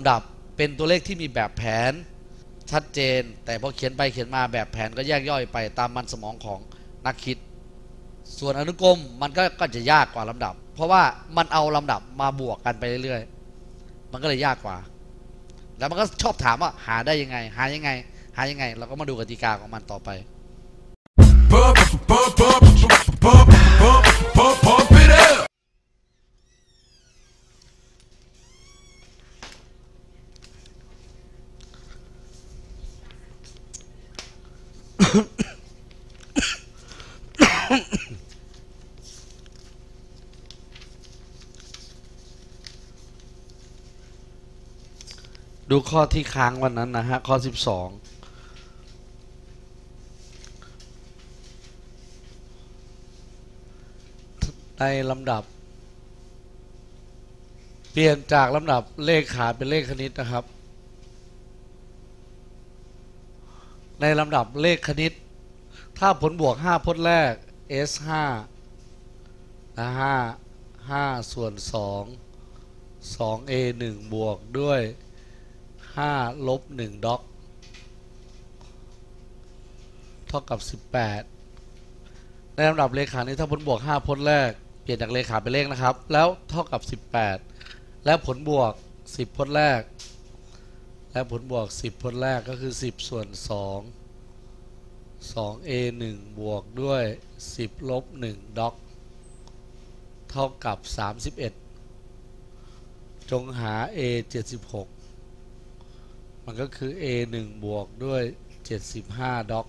ำดับ เป็นตัวเลขที่มีแบบแผนชัดเจน แต่พอเขียนไปเขียนมาแบบแผนก็แยกย่อยไปตามมันสมองของนักคิด ส่วนอนุกรมมันก็ก็จะยากกว่าลำดับ เพราะว่ามันเอาลำดับมาบวกกันไปเรื่อยๆ มันก็เลยยากกว่า แล้วมันก็ชอบถามว่าหาได้ยังไง หายังไง หายังไง เราก็มาดูกติกาของมันต่อไป ดูข้อที่ค้างวันนั้นนะฮะ ข้อ 12ในลำดับ เปลี่ยนจากลำดับเลขขาเป็นเลขคณิตนะครับ ในลำดับเลขคณิต ถ้าผลบวก 5 พจน์แรก s 5นะ5 5ส่วน 2 2 a 1บวกด้วย 5ลบ1ด็อกเท่ากับ18ในลำดับเลขานี้ถ้าผลบวก5พจน์แรก เปลี่ยนจากเลขาเป็นเลขนะครับ แล้วเท่ากับ18และผลบวก10พจน์แรก และผลบวก10พจน์แรกก็คือ10ส่วน2 2a 1บวกด้วย10ลบ1ด็อกเท่ากับ31จงหา a 76 มันก็คือ a 1บวกด้วย 75ด็อก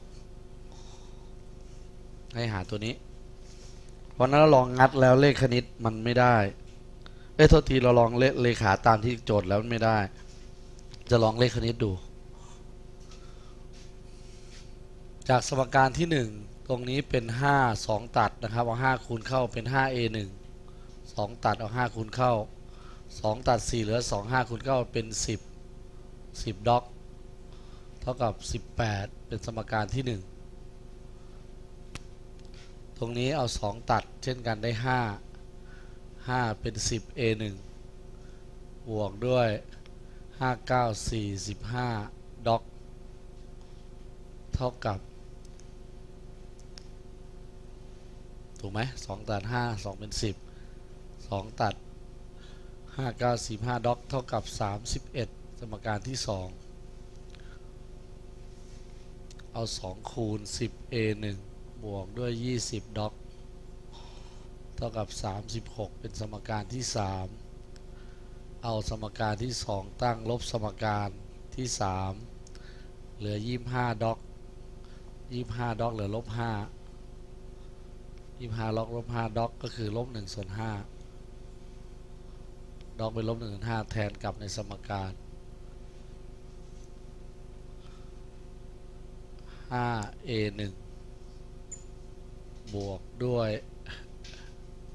ให้หาตัวนี้วันนั้นเราลองงัดแล้วเลขคณิตมันไม่ได้เอ้ยโทษทีเราลองเลขเลขาตามที่โจทย์แล้วไม่ได้ จะลองเลขคณิตดู จากสมการที่ 1 ตรงนี้เป็น 5 2 ตัดนะครับ เอา 5 คูณเข้าเป็น 5a 1 2 ตัดเอา 5 คูณเข้า 2 ตัด 4 เหลือ 2 5 คูณเข้าเป็น 10 10ด็อกเท่ากับ 18 เป็นสมการที่ 1 ตรงนี้เอา 2 ตัดเช่นกันได้ 5 5 เป็น 10 a 1 บวกด้วย 5 9 4 15ด็อกเท่ากับ ถูกไหม2ตัด 5 2 เป็น 10 2 ตัด 5 9 4 5ด็อกเท่ากับ 31 สมการที่2เอา2คูณ 10 a 1บวกด้วย 20ด็อกเท่ากับ 36 เป็นสมการที่ 3 เอาสมการที่ 2 ตั้งลบสมการที่ 3 เหลือ 25ด็อก25ด็อกเหลือลบ5 25ลบลบ5ด็อกก็คือลบ1ส่วน5ด็อกเป็นลบ1ส่วน5แทนกลับในสมการ 5a 1บวกด้วย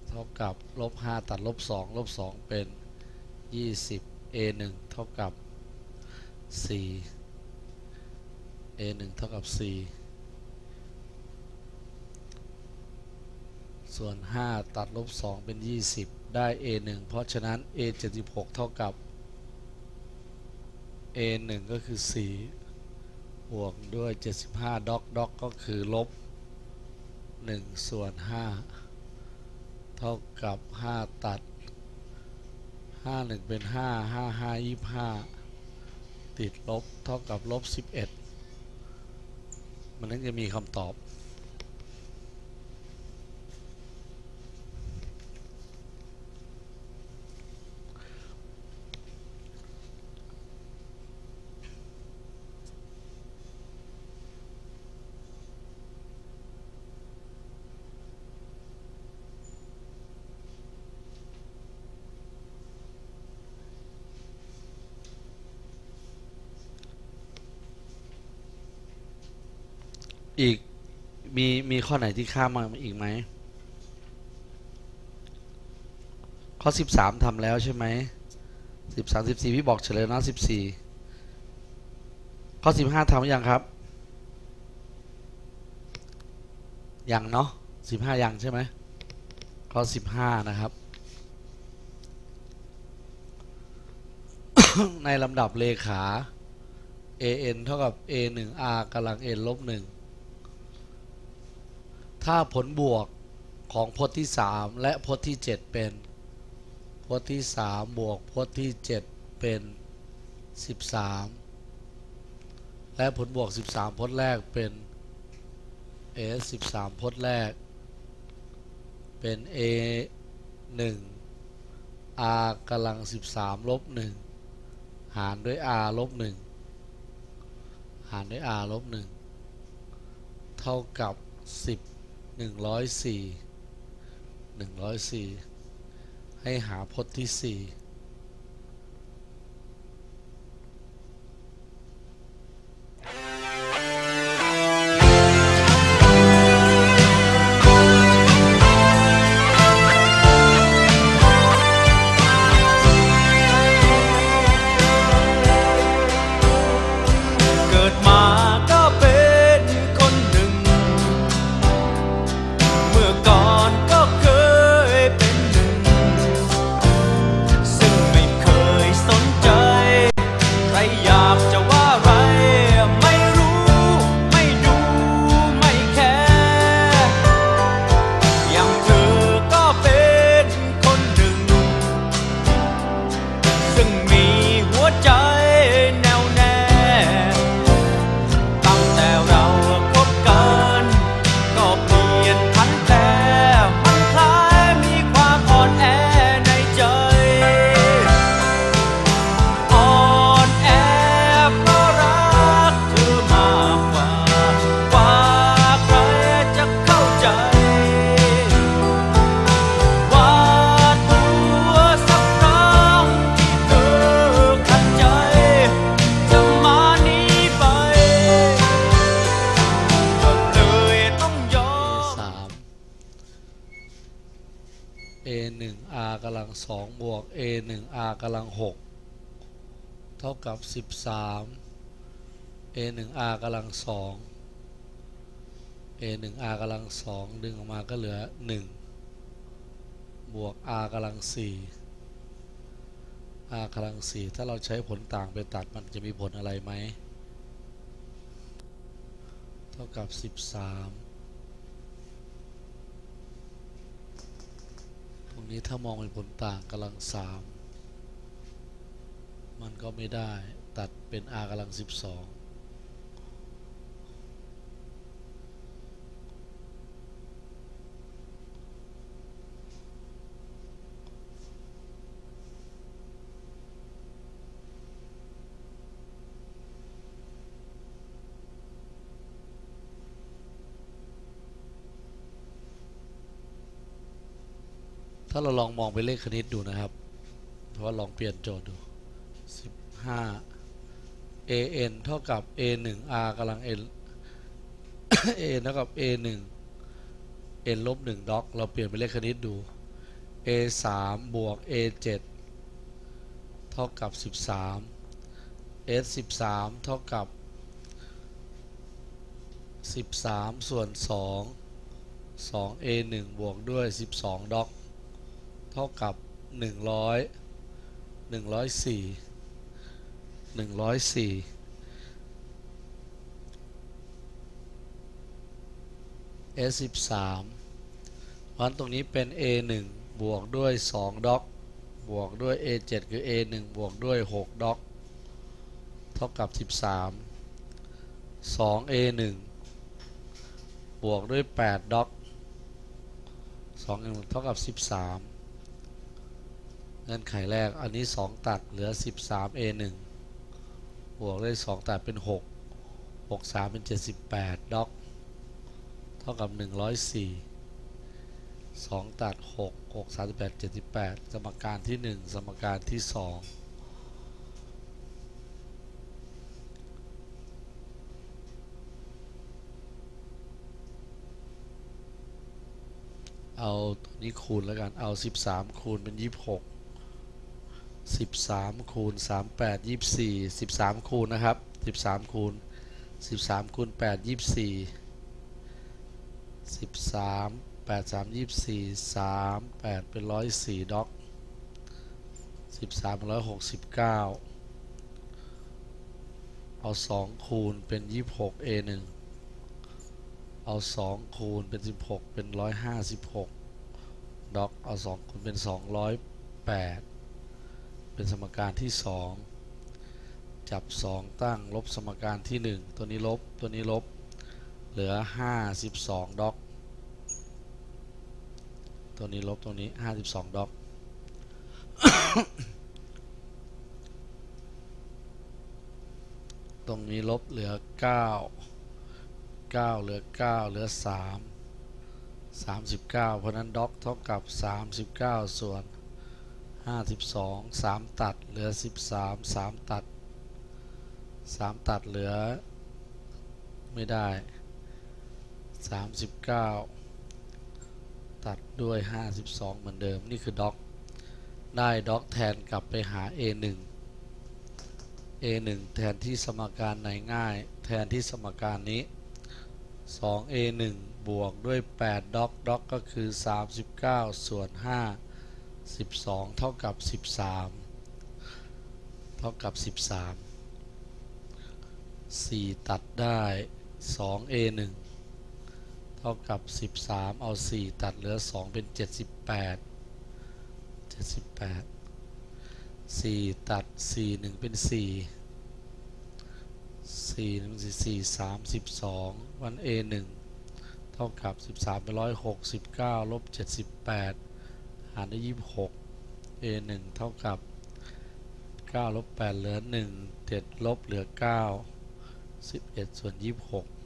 เท่ากับลบ5ตัดลบ2ลบ2เป็น 20 a 1เท่ากับ 4 a 1เท่ากับ 4 ส่วน 5 ตัดลบ 2 เป็น 20 ได้ a 1เพราะฉะนั้น a 76เท่ากับ a 1ก็คือ 4 วกด้วย 75ด็อกด็อกก็คือลบ 1 ส่วน 5 เท่ากับ 5 ตัด 5 1 เป็น 5 5 5 25 ติดลบเท่ากับลบ 11 มันนั้นจะมีคำตอบ อีกมีมีข้อไหนที่ข้ามมาอีกไหม ข้อสิบสามทำแล้วใช่ไหมสิบสามสิบสี่พี่บอกเฉลยนะสิบสี่ข้อสิบห้าทำหรือยังครับ ยังเนาะสิบห้ายังใช่ไหมข้อสิบห้านะครับ ในลำดับเลขา an เท่ากับ a 1 r กำลัง n ลบ1 ถ้าผลบวกของพจน์ที่ 3 และพจน์ที่ 7 เป็น พจน์ที่ 3 บวกพจน์ที่ 7 เป็น 13 และผลบวก 13 พจน์แรกเป็น s 13 พจน์แรก เป็น a 1 r กำลัง 13 ลบ 1 หารด้วย r ลบ 1 หารด้วย r ลบ 1 เท่ากับ 10 104 104ให้หาพจน์ที่4 ลังสองบวก a 1 r กำลังหกเท่ากับสิบสาม a 1 r กำลังสอง a 1 r กำลังสองดึงออกมาก็เหลือหนึ่งบวก r กำลังสี่ r กำลังสี่ถ้าเราใช้ผลต่างไปตัดมันจะมีผลอะไรไหม เท่ากับสิบสาม ตรงนี้ถ้ามองเป็นผลต่างกำลังสามมันก็ไม่ได้ตัดเป็น r กำลังสิบสอง ถ้าเราลองมองเป็นเลขคณิตดูนะครับเพราะว่าลองเปลี่ยนโจทย์ดู 15 an เท่ากับ a 1 r กำลัง n a เท่ากับ a 1 n ลบ1ด็อกเราเปลี่ยนเป็นเลขคณิตดู a 3บวก a 7เท่ากับ 13 s 13 เท่ากับ 13 ส่วน 2 2 a 1บวกด้วย 12ด็อก เท่ากับหนึ่งร้อยหนึ่งร้อยสี่หนึ่งร้อยสี่ S สิบสามวันตรงนี้เป็น A หนึ่งบวกด้วยสองด็อกบวกด้วย A เจ็ดคือ A หนึ่งบวกด้วยหกด็อกเท่ากับสิบสามสอง A หนึ่งบวกด้วยแปดด็อกสอง A หนึ่งเท่ากับสิบสาม เงื่อนไขแรกอันนี้ 2 ตัดเหลือ 13 a 1 บวกด้วย2ตัดเป็น 6 6 3 เป็น 78ด็อกเท่ากับ 104 2 ตัด 6 6 38 78 สมการที่ 1 สมการที่ 2เอาตัวนี้คูณแล้วกัน เอา 13 คูณเป็น 26 สิบสามคูณสามแปดยี่สี่สิบสามคูณนะครับสิบสามคูณสิบสามคูณแปดยี่สี่สิบสามแปดสามยี่สี่สามแปดเป็นร้อยสี่ด็อกสิบสามเป็นร้อยหกสิบเก้าเอาสองคูณเป็นยี่หก a หนึ่งเอาสองคูณเป็นสิบหกเป็นร้อยห้าสิบหกด็อกเอาสองคูณเป็นสองร้อยแปด เป็นสมการที่สองจับสองตั้งลบสมการที่หนึ่งตัวนี้ลบตัวนี้ลบ เหลือห้าสิบสองด็อกตัวนี้ลบตัวนี้ห้าสิบสองด็อกตรงนี้ลบเหลือเก้าเก้าเหลือเก้าเหลือสามสามสิบเก้าเพราะนั้นด็อกเท่ากับสามสิบเก้าส่วน ห้าสิบสองสามตัดเหลือสิบสามสามตัดสามตัดเหลือ ไม่ได้สามสิบเก้าตัดด้วยห้าสิบสองเหมือนเดิมนี่คือด็อก ได้ด็อกแทนกลับไปหา a 1 a 1แทนที่สมการไหนง่าย แทนที่สมการนี้2 a 1บวกด้วย8ด็อกด็อกก็คือ39ส่วน5 12 เท่ากับ 13 เท่ากับ 13 4 ตัดได้ 2 a 1เท่ากับ 13 เอา 4 ตัดเหลือ 2 เป็น 78 78 4 ตัด 4 1 เป็น 4 4 1 4 4 32 วัน A 1เท่ากับ 13เป็น169ลบ78 หารด้วย26 A 1เท่ากับ9ลบ8เหลือ1 7ลบเหลือ9 11ส่วน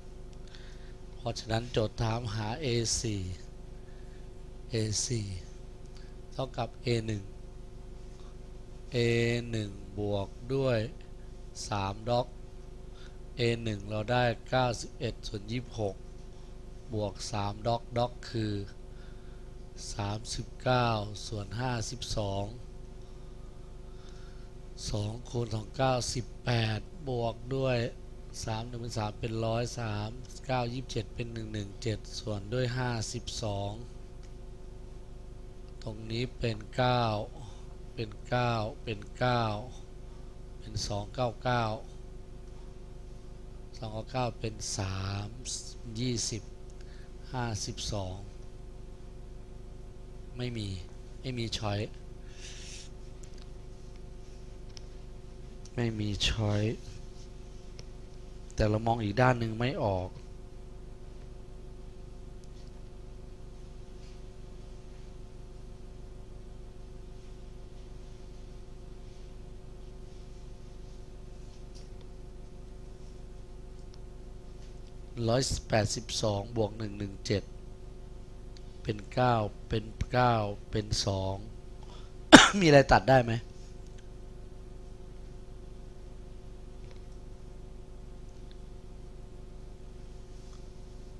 26เพราะฉะนั้นโจทย์ถามหา A 4 A 4เท่ากับ A 1 A 1บวกด้วย3ด็อก A 1เราได้91ส่วน26บวก3ด็อกด็อกคือ 39 ส่วน 52 2คูณ2 9 18 บวกด้วย 3 1เป็น3เป็น 100 3 9 27 เป็น 117 ส่วนด้วย 52 ตรงนี้เป็น 9 เป็น 9 เป็น 9 เป็น 299 299 เป็น 3 20 52 ไม่มี ไม่มีช้อยไม่มีช้อยแต่เรามองอีกด้านหนึ่งไม่ออกร้อยแปดสิบสองบวกหนึ่งหนึ่งเจ็ด เป็นเก้าเป็นเก้าเป็นสอง มีอะไรตัดได้ไหม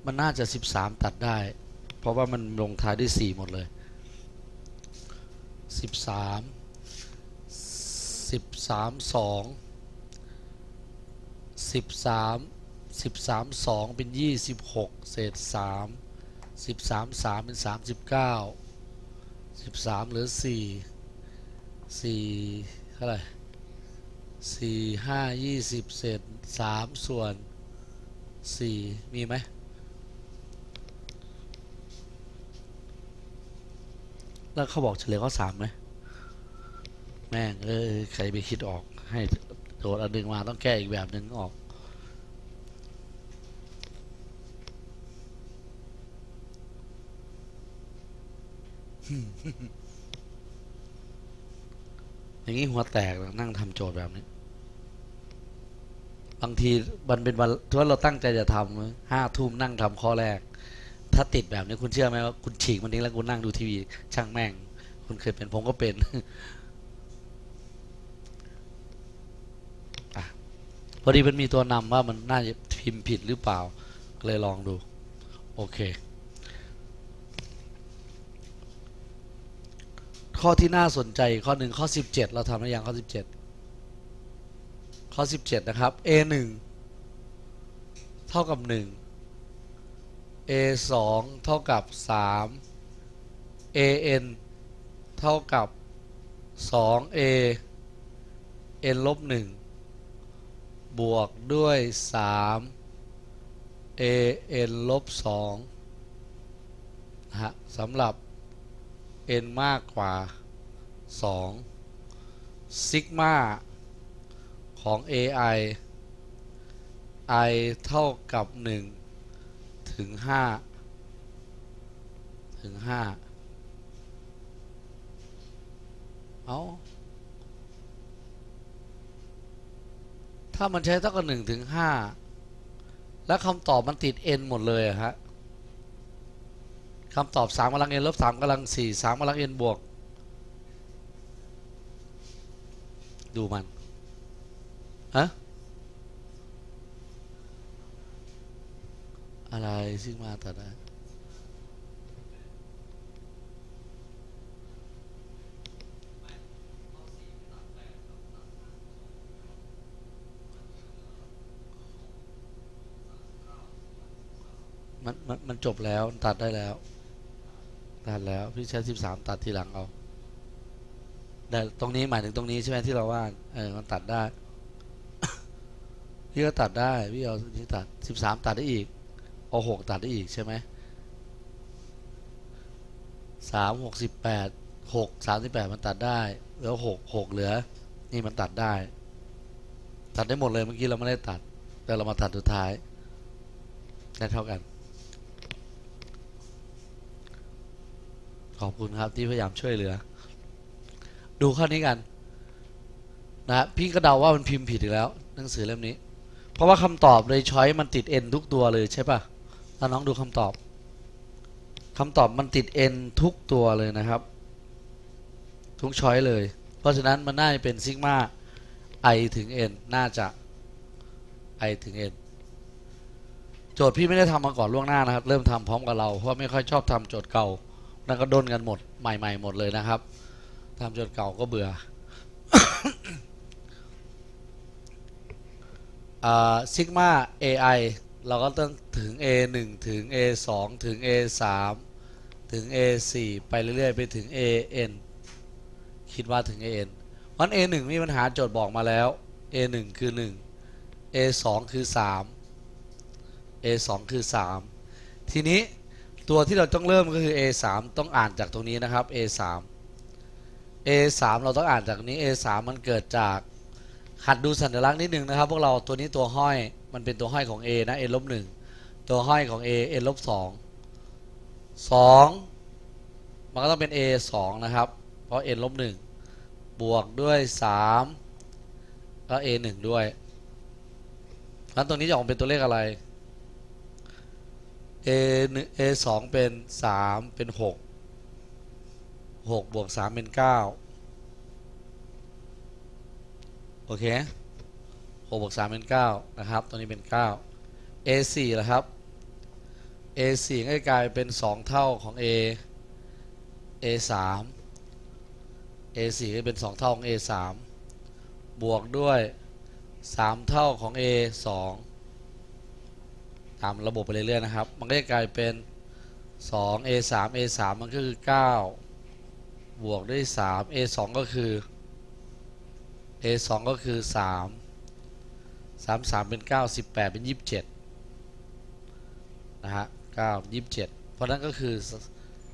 มันน่าจะสิบสามตัดได้ เพราะว่ามันลงท้ายด้วยสี่หมดเลยสิบสามสิบสามสองสิบสามสิบสามสองเป็นยี่สิบหกเศษสามสิบสามสามเป็นสามสิบเก้าสิบสามเหลือสี่สี่เท่าไหร่สี่ห้ายี่สิบเศษสามส่วนสี่มีไหมแล้วเขาบอกเฉลยข้อสามไหมแม่งเออใครไปคิดออกให้โจทย์อันหนึ่งมาต้องแก้อีกแบบหนึ่งออก อย่างนี้หัวแตกแล้วนั่งทำโจทย์แบบนี้ บางทีมันเป็นวันถ้าเราตั้งใจจะทำห้าทุ่มนั่งทำข้อแรก ถ้าติดแบบนี้คุณเชื่อไหมว่าคุณฉีกมันนี้แล้วคุณนั่งดูทีวี ช่างแม่ง คุณเคยเป็นผมก็เป็นอพอดีมันมีตัวนำว่ามันน่าจะพิมพ์ผิดหรือเปล่า เลยลองดู โอเค ข้อที่น่าสนใจข้อหนึ่งข้อ 17 เราทำได้ยังข้อ 17 ข้อ 17 นะครับ a 1เท่ากับ 1 a 2เท่ากับ 3 a n เท่ากับ 2 a n ลบ 1 บวกด้วย 3 an ลบ2นะฮะสำหรับ n มากกว่า 2 ซิกมาของ ai i เท่ากับ 1 ถึง 5 ถึง 5 เอาถ้ามันใช้เท่ากับ 1 ถึง 5 แล้วคำตอบมันติด n หมดเลยอะฮะ คำตอบ3กำลัง n ลบ3กำลัง4 3กำลัง n บวก ดูมัน ฮะ อะไรซิกมาตัดได้มันมันมันจบแล้วตัดได้แล้ว ตัดแล้วพี่ใช้สิบสามตัดทีหลังเอาแต่ตรงนี้หมายถึงตรงนี้ใช่ไหมที่เราว่าดเออมันตัดได้ พี่ก็ตัดได้พี่เอาที่ตัดสิบสามตัดได้อีกเอาหกตัดได้อีกใช่ไหมสามหกสิบแปดหกสามสิบแปดมันตัดได้ แล้วหกหกเหลือ นี่มันตัดได้ ตัดได้หมดเลยเมื่อกี้เราไม่ได้ตัด แต่เรามาตัดสุดท้ายได้เท่ากัน ขอบคุณครับที่พยายามช่วยเหลือ ดูข้อนี้กันนะพี่ก็เดาว่ามันพิมพ์ผิดอีกแล้ว หนังสือเล่มนี้ เพราะว่าคำตอบในช้อยมันติด n ทุกตัวเลยใช่ปะถ้าน้องดูคำตอบคำตอบมันติด n ทุกตัวเลยนะครับ ทุกช้อยเลย เพราะฉะนั้นมันน่าจะเป็นซิกมา i ถึง n น่าจะ i ถึง n โจทย์พี่ไม่ได้ทำมาก่อนล่วงหน้านะครับ เริ่มทำพร้อมกับเรา เพราะไม่ค่อยชอบทำโจทย์เก่า นั่นก็ด้นกันหมดใหม่ ๆ หมดเลยนะครับทำโจทย์เก่าก็เบื่อ ซิกมา AI เราก็ต้องถึง A 1 ถึง A 2 ถึง A 3 ถึง A 4 ไปเรื่อยๆ ไปถึง A n คิดว่าถึง A n วัน A 1 มีปัญหาโจทย์บอกมาแล้ว A 1 คือ 1 A 2 คือ 3 A 2 คือ 3 ทีนี้ ตัวที่เราต้องเริ่มก็คือ A 3 ต้องอ่านจากตรงนี้นะครับ A 3 A 3 เราต้องอ่านจากนี้ A 3 มันเกิดจากหัดดูสัญลักษณ์นิดนึงนะครับ พวกเราตัวนี้ตัวห้อยมันเป็นตัวห้อยของ A นะ n ลบหนึ่งตัวห้อยของ A n ลบสองสองมันก็ต้องเป็น A 2นะครับ เพราะ n ลบหนึ่งบวกด้วย3ก็ A 1ด้วยงั้นตรงนี้จะออกเป็นตัวเลขอะไร A 1 A 2เป็น 3 เป็น 6 6 บวก 3 เป็น 9 โอเค6บวก 3 เป็น 9 นะครับ ตัวนี้เป็น 9 A 4ละครับ A 4ก็กลายเป็น 2 เท่าของ A A 3 A 4ก็เป็น 2 เท่าของ A 3บวกด้วย 3 เท่าของ A 2 ตามระบบไปเรื่อยๆนะครับ มันก็จะกลายเป็น 2 A 3 A 3มันก็คือ 9 บวกด้วย 3 A 2ก็คือ A 2ก็คือ 3 3 3 เป็น 9 18 เป็น 27 นะฮะ9 27 เพราะนั้นก็คือ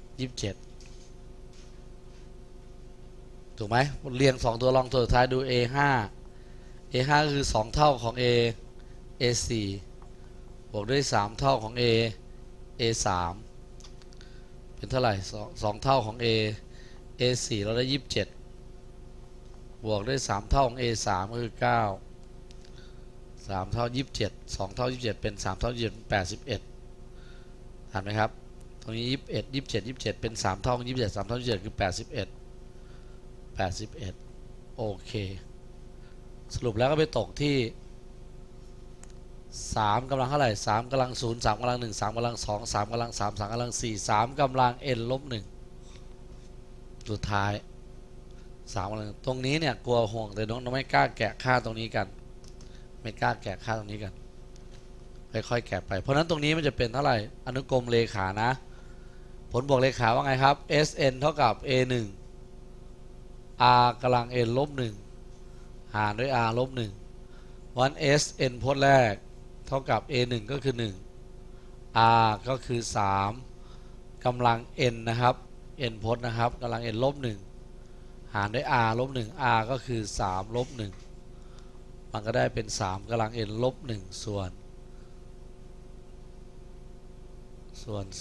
27 ถูกไหมเรียง 2 ตัวรองตัวสุดท้ายดู A 5 A 5คือ 2 เท่าของ A A 4 บวกด้วย 3 เท่าของ A A 3เป็นเท่าไหร่2 2เท่าของ A A 4เราได้ 27 บวกด้วย 3 เท่าของ A 3ก็คือ 9 3 เท่า 27 2 เท่า 27 เป็น 3 เท่า27เป็น81เห็นไหมครับ ตรงนี้ 21 27 27 เป็น 3 เท่าของ27 3 เท่า27 คือ 81 81 โอเค สรุปแล้วก็ไปตกที่ สามกำลังเท่าไหร่สามกำลังศูนย์สามกำลังหนึ่งสามกำลังสองสามกำลังสามสามกำลังสี่สามกำลังเอ็นลบหนึ่งสุดท้ายสามกำลังตรงนี้เนี่ยกลัวห่วงแต่น้องน้องไม่กล้าแกะค่าตรงนี้กัน ไม่กล้าแกะค่าตรงนี้กันค่อยๆแกะไป เพราะนั้นตรงนี้มันจะเป็นเท่าไหร่อนุกรมเลขานะ ผลบวกเลขาว่าไงครับ SN เท่ากับ A 1 R กำลัง N ลบหนึ่งหารด้วย R ลบหนึ่งวัน s n พจน์แรก ท่ากับ a 1ก็คือ 1 r ก็คือ 3กำลัง n นะครับ n พจน์นะครับกำลัง n ลบ1หารด้วย r ลบ1 r ก็คือ 3 ลบ1มันก็ได้เป็น 3กำลัง n ลบ1ส่วน ส่วน 2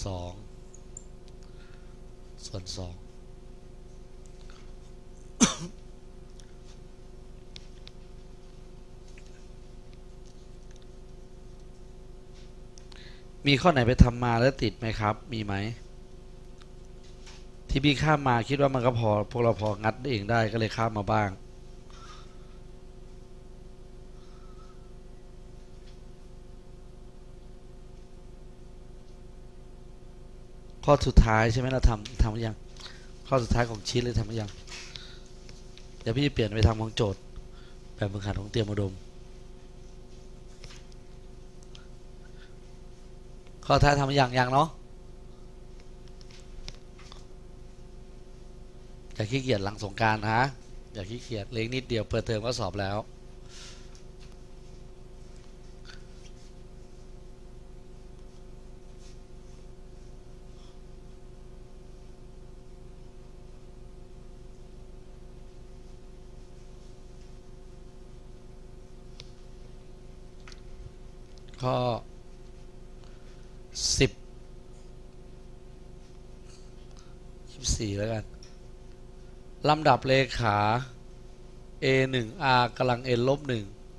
ส่วน 2 มีข้อไหนไปทำมาแล้วติดไหมครับ มีไหม ที่พี่ข้ามมาคิดว่ามันก็พอ พวกเราพองัดเองได้ก็เลยข้ามมาบ้าง ข้อสุดท้ายใช่ไหมเราทำทำยัง ข้อสุดท้ายของชีตเลยทำยัง เดี๋ยวพี่เปลี่ยนไปทำของโจทย์แบบฝึกหัดของเตรียมอุดม ข้อท้าทำอย่างอย่างเนาะอย่าขี้เกียจหลังสงการนะอย่าขี้เกียจเล็กนิดเดียวเปิดเทอมก็สอบแล้วข้อ สิบสิบสี่แล้วกันลำดับเลขา a 1 r กำลัง n ลบ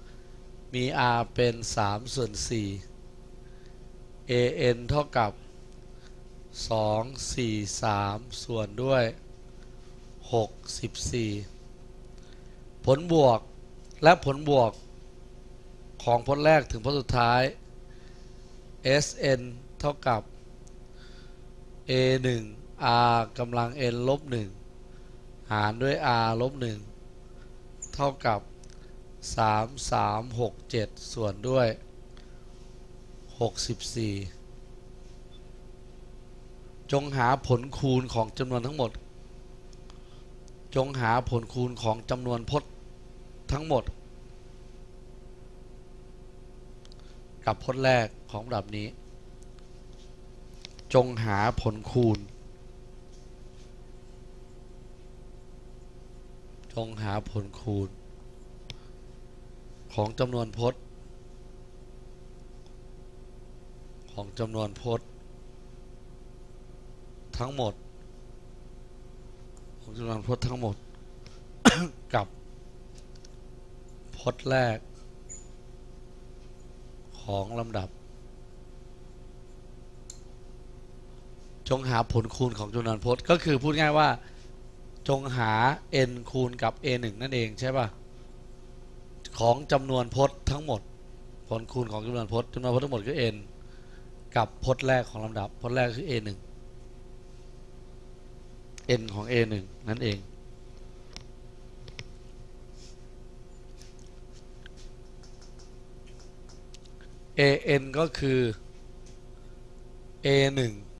1มี r เป็น 3 ส่วน 4 a n เท่ากับ 2 4 3 ส่วนด้วย6 14ผลบวกและผลบวกของพจน์แรกถึงพจน์สุดท้าย Sn เท่ากับ A 1 R กำลัง n ลบ1หารด้วย R ลบ1เท่ากับ 3 3 6 7 ส่วนด้วย 64 จงหาผลคูณของจำนวนทั้งหมด จงหาผลคูณของจำนวนพจน์ทั้งหมด กับพจน์แรก ของระดับนี้ จงหาผลคูณ จงหาผลคูณ ของจำนวนพจน์ ของจำนวนพจน์ ทั้งหมด ของจำนวนพจน์ทั้งหมด กับพจน์แรกของลำดับ งหาผลคูณของจำนวนพจน์ก็คือพูดง่ายว่า จงหา n คูณกับ a 1นั่นเองใช่ป่ะของจำนวนพจน์ทั้งหมด ผลคูณของจำนวนพจน์จำนวนพจน์ทั้งหมดคือ n กับพจน์แรกของลำดับพจน์แรกคือ a 1 n ของ a 1นั่นเอง a n ก็คือ a 1